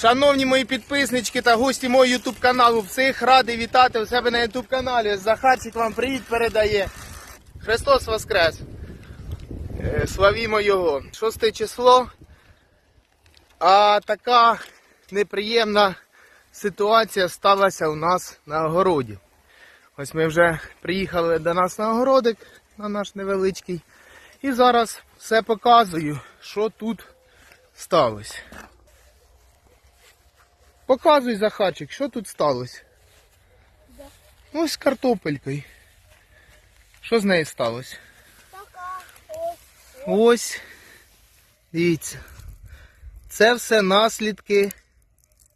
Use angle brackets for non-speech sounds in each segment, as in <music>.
Шановні мої підписнички та гості мого ютуб каналу, всіх радий вітати у себе на ютуб каналі. Захарчик вам привіт передає. Христос Воскрес! Е, Славімо Його. Шосте число. А така неприємна ситуація сталася у нас на огороді. Ось ми вже приїхали до нас на огородик, на наш невеличкий. І зараз все показую, що тут сталося. Показуй, Захарчик, що тут сталося. Ось з картопелькою. Що з нею сталося? Така ось. Ось. Дивіться. Це все наслідки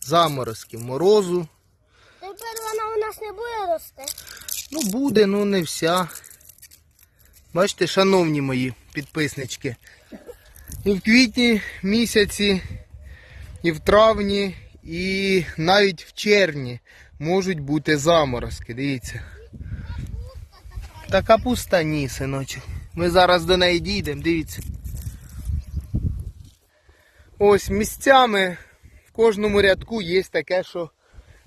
заморозків, морозу. Тепер вона у нас не буде рости. Ну, буде, ну не вся. Бачите, шановні мої підписнички. І в квітні місяці, і в травні, і навіть в червні можуть бути заморозки. Дивіться. Та капуста ні, синочок. Ми зараз до неї дійдемо, дивіться. Ось місцями в кожному рядку є таке, що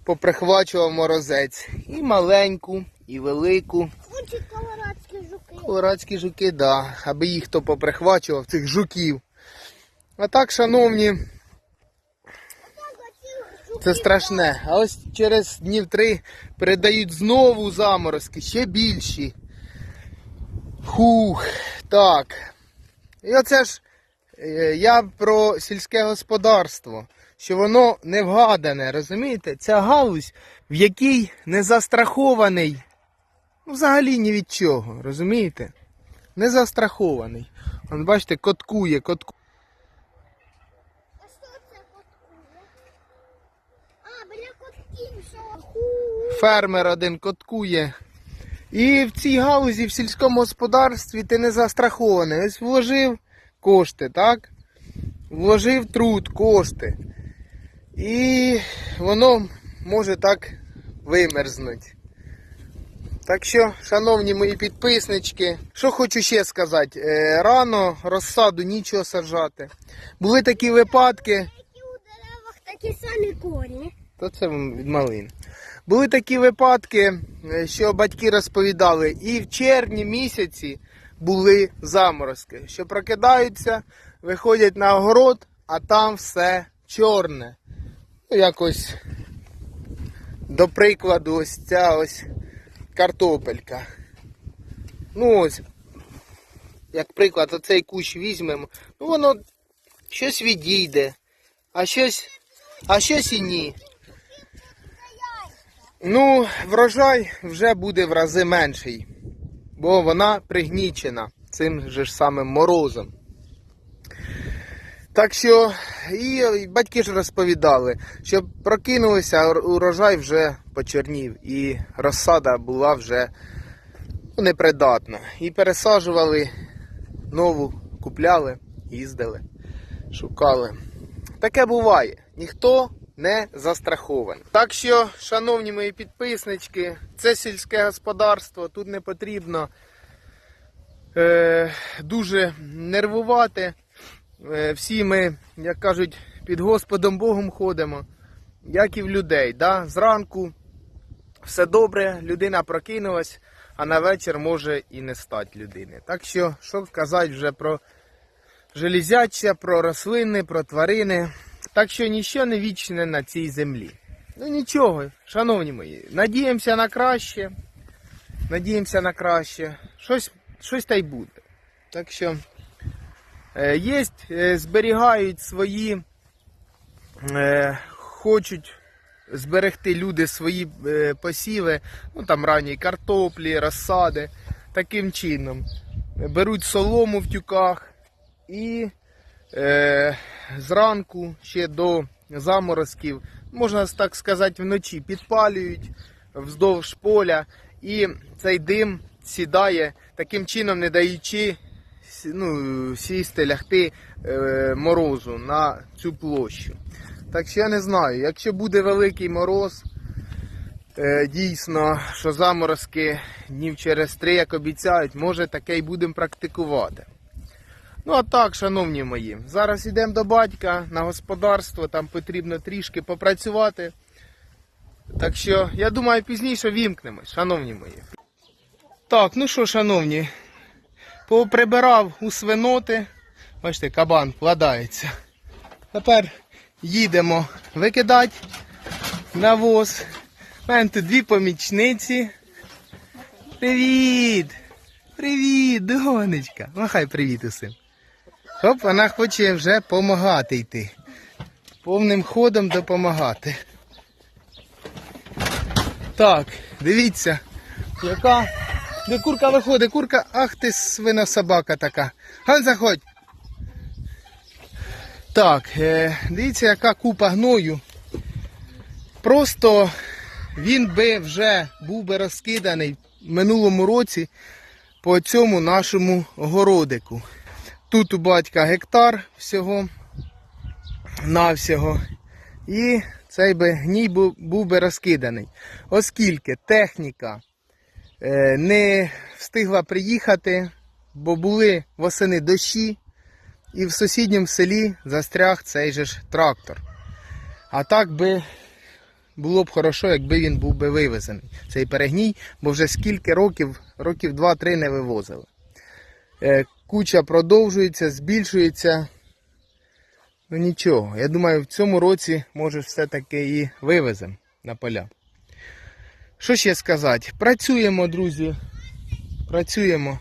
поприхвачував морозець. І маленьку, і велику. Ось колорадські жуки. Колорадські жуки, да, аби їх хто поприхвачував, цих жуків. А так, шановні, це страшне. А ось через днів три передають знову заморозки, ще більші. Хух, так. І оце ж е, я про сільське господарство, що воно не вгадане, розумієте? Ця галузь, в якій не застрахований Ну, взагалі ні від чого, розумієте? Не застрахований. Он, бачите, коткує, коткує. А що це коткує? А, біля котків, що? Фермер один коткує. І в цій галузі, в сільському господарстві ти не застрахований. Ось вложив кошти, так? Вложив труд, кошти. І воно може так вимерзнути. Так що, шановні мої підписнички, що хочу ще сказати, Е, рано розсаду нічого саджати. Були такі випадки. Які у деревах такі самі корні. То це від малин. Були такі випадки, е, що батьки розповідали, і в червні місяці були заморозки, що прокидаються, виходять на огород, а там все чорне. Ну, якось, до прикладу, ось ця ось картопелька. Ну ось, як приклад, оцей кущ візьмемо, ну воно щось відійде, а щось, а щось і ні. Ну, врожай вже буде в рази менший, бо вона пригнічена цим же ж самим морозом. Так що, і батьки ж розповідали, що прокинулися, урожай вже почернів, і розсада була вже ну, непридатна. І пересаджували нову, купляли, їздили, шукали. Таке буває. Ніхто не застрахований. Так що, шановні мої підписнички, це сільське господарство, тут не потрібно е, дуже нервувати. Е, всі ми, як кажуть, під Господом Богом ходимо, як і в людей. Да? Зранку все добре, людина прокинулась, а на вечір може і не стати людини. Так що, що казати вже про железяча, про рослини, про тварини. Так що нічого не вічне на цій землі. Ну нічого, шановні мої, надіємося на краще. Надіємося на краще. Щось, щось та й буде. Так що е, є, е, зберігають свої, е, хочуть зберегти люди свої е, посіви, ну там ранні картоплі, розсади. Таким чином. Беруть солому в тюках і е, зранку ще до заморозків, можна так сказати, вночі підпалюють вздовж поля, і цей дим сідає, таким чином не даючи ну, сісти, лягти е, морозу на цю площу. Так що я не знаю, якщо буде великий мороз, е, дійсно, що заморозки днів через три, як обіцяють, може таке й будемо практикувати. Ну а так, шановні мої, зараз йдемо до батька на господарство, там потрібно трішки попрацювати. Так що, я думаю, пізніше вімкнемось, шановні мої. Так, ну що, шановні, поприбирав у свиноти. Бачите, кабан вкладається. Тепер їдемо викидати навоз. У мене тут дві помічниці. Привіт! Привіт, донечка. Махай привіт усім. Хоп, вона хоче вже допомагати йти. Повним ходом допомагати. Так, дивіться, яка. Де курка виходить, курка, ах ти свина собака така. Ган заходь. Так, е, дивіться, яка купа гною. Просто він би вже був би розкиданий в минулому році по цьому нашому городику. Тут у батька гектар всього навсього. І цей би гній був, би розкиданий. Оскільки техніка е, не встигла приїхати, бо були восени дощі, і в сусідньому селі застряг цей же ж трактор. А так би було б хорошо, якби він був би вивезений, цей перегній, бо вже скільки років, років 2-3 не вивозили. Куча продовжується, збільшується. Ну нічого, я думаю, в цьому році, може, все-таки і вивеземо на поля. Що ще сказати? Працюємо, друзі. Працюємо.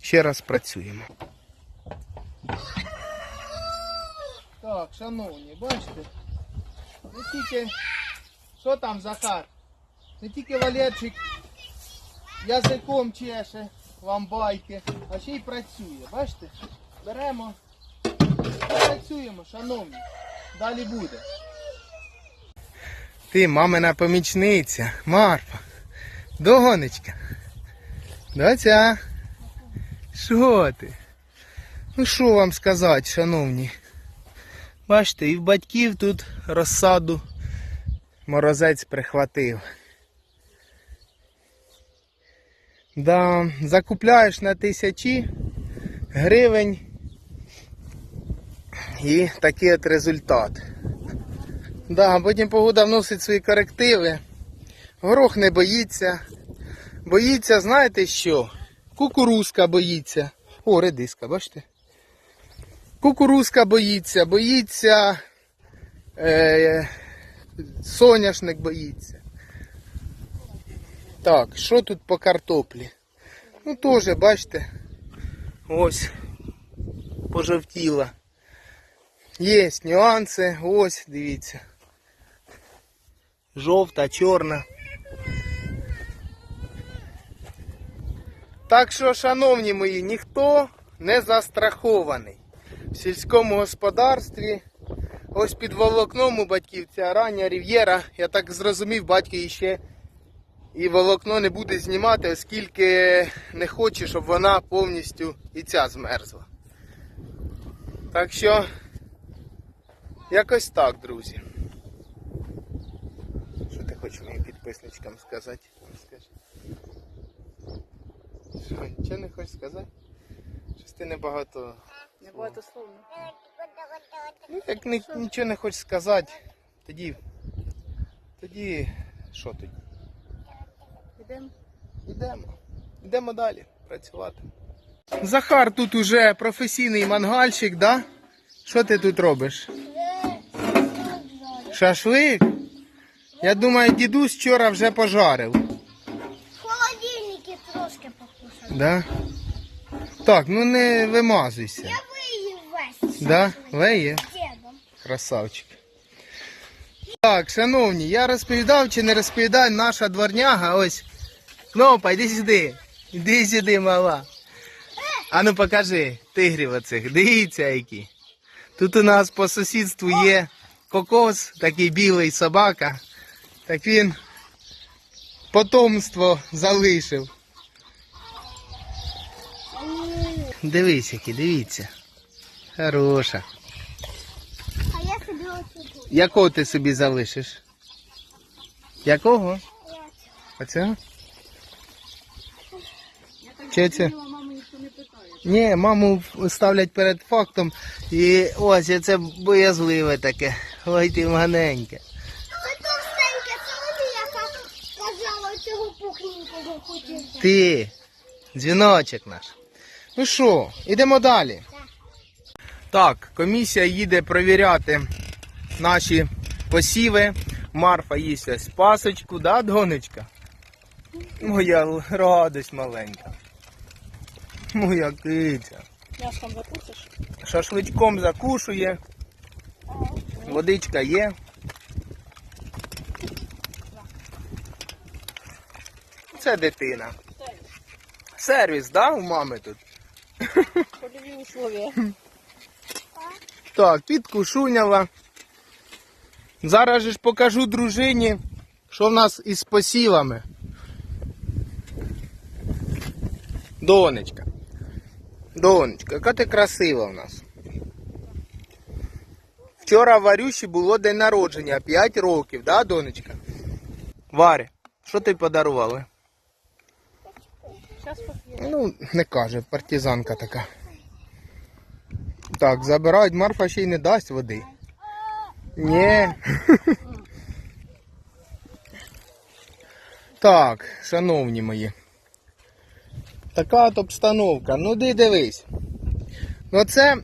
Ще раз працюємо. Так, шановні, бачите? Не тільки. Що там, Захар? Не тільки Валерчик язиком чеше вам байки, а ще й працює. Бачите? Беремо, працюємо, шановні. Далі буде. Ти мамина помічниця, Марфа. Догонечка. Доця. Що ти? Ну що вам сказати, шановні? Бачите, і в батьків тут розсаду морозець прихватив. Да, закупляєш на тисячі гривень і такий от результат. Да, потім погода вносить свої корективи. Горох не боїться. Боїться, знаєте що? Кукурузка боїться. О, редиска, бачите? Кукурузка боїться, боїться, е, соняшник боїться. Так, що тут по картоплі? Ну теж, бачите, ось пожовтіла. Є нюанси, ось, дивіться. Жовта, чорна. Так що, шановні мої, ніхто не застрахований в сільському господарстві. Ось під волокном у батьків ця рання рів'єра. Я так зрозумів, батько іще і волокно не буде знімати, оскільки не хоче, щоб вона повністю і ця змерзла. Так що, якось так, друзі. Що ти хочеш моїм підписничкам сказати? Що, нічого не хочеш сказати? Щось ти небагато. Не багатословно. Ну, як ні, нічого не хочеш сказати, тоді. Тоді. Що тоді? Йдемо. Йдемо. Йдемо далі працювати. Захар тут уже професійний мангальщик, да? Що ти тут робиш? Шашлик? Я думаю, дідусь вчора вже пожарив. В холодильнике трошки покушав. Да? Так, ну не вимазуйся. Я виїв весь Да? Дідом. Красавчик. Так, шановні, я розповідав чи не розповідав, наша дворняга, ось. Кнопа, йди сюди. Іди сюди, мала. А ну покажи тигрів оцих. Дивіться які. Тут у нас по сусідству є кокос, такий білий собака. Так він потомство залишив. Дивись, які, дивіться. Хороша. А я собі оцю. Якого ти собі залишиш? Якого? Оцього? Це? Ні, маму ставлять перед фактом. І ось і це боязливе таке. Ой ти маленьке. Але товстеньке, це вони, яка казала цього пухненького хотів. Ти, дзвіночок наш. Ну що, ідемо далі. Так, комісія їде провіряти наші посіви. Марфа їсть ось пасочку, да, донечка? Моя радость маленька. Моя киця. М'яском закусиш? Шашличком закушує. Водичка є. Це дитина. Сервіс, да, у мами тут? Польові условия. Так, підкушуняла. Зараз же ж покажу дружині, що в нас із посівами. Донечка. Донечка, яка ти красива в нас. Вчора в Варюші було день народження, 5 років, да, донечка? Варя, що ти подарували? Ну, не каже, партизанка така. Так, забирають, Марфа ще й не дасть води. Ні. <laughs> Так, шановні мої. Така от обстановка. Ну ти дивись. Ну це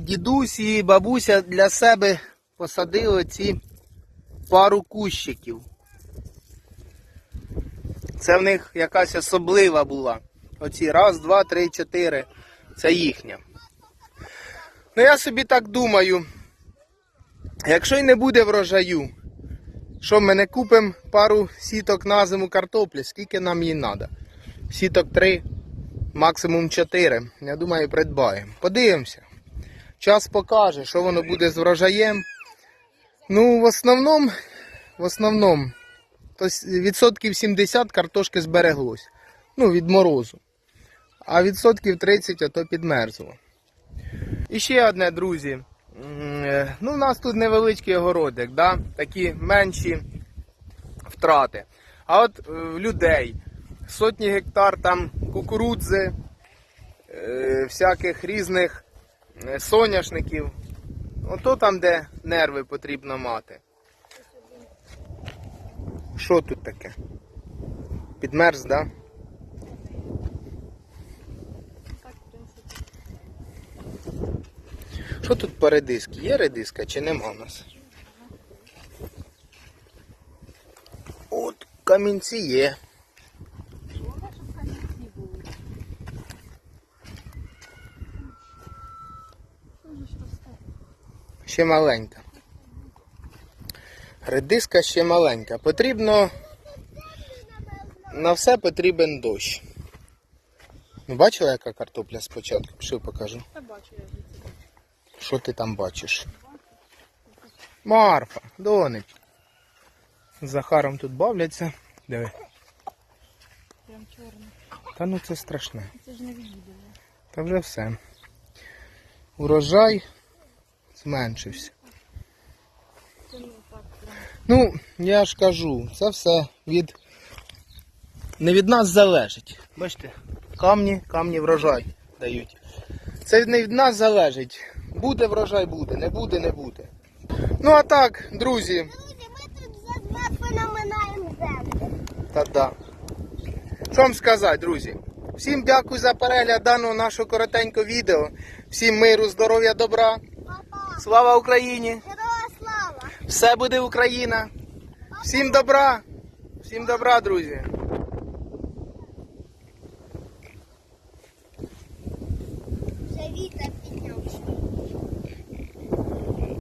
дідусь і бабуся для себе посадили ці пару кущиків. Це в них якась особлива була. Оці раз, два, три, чотири. Це їхня. Ну я собі так думаю. Якщо й не буде врожаю, що ми не купимо пару сіток на зиму картоплі, скільки нам їй треба? Сіток три, максимум чотири. Я думаю, придбаємо. Подивимося. Час покаже, що воно буде з врожаєм. Ну, в основному, в основному, то відсотків 70 картошки збереглось. Ну, від морозу. А відсотків 30 ото підмерзло. І ще одне, друзі. Е, Ну, у нас тут невеличкий огородик, да? такі менші втрати. А от е, людей сотні гектар там кукурудзи, е, всяких різних е, соняшників. Ото там, де нерви потрібно мати. Що тут таке? Підмерз, да? Що тут по редиски? Є редиска чи нема в нас? От камінці є. Головне, щоб камінці були. Дуже ж росте. Ще маленька. Редиска ще маленька. Потрібно. На все потрібен дощ. Ну, бачила, яка картопля спочатку? Що покажу. Та бачу я. Що ти там бачиш? Марфа, донечка. З Захаром тут бавляться. Диви. Прям чорне. Та ну це страшне. Це ж не відео. Та вже все. Урожай зменшився. Ну, я ж кажу, це все від. Не від нас залежить. Бачите, камні, камні врожай дають. Це не від нас залежить. Буде врожай, буде, не буде, не буде. Ну а так, друзі, Друзі, ми тут за два феноменальні землі. та да. Що вам сказати, друзі? Всім дякую за перегляд даного нашого коротенького відео. Всім миру, здоров'я, добра. Слава Україні! героя слава! Все буде Україна! Всім добра! Всім добра, друзі!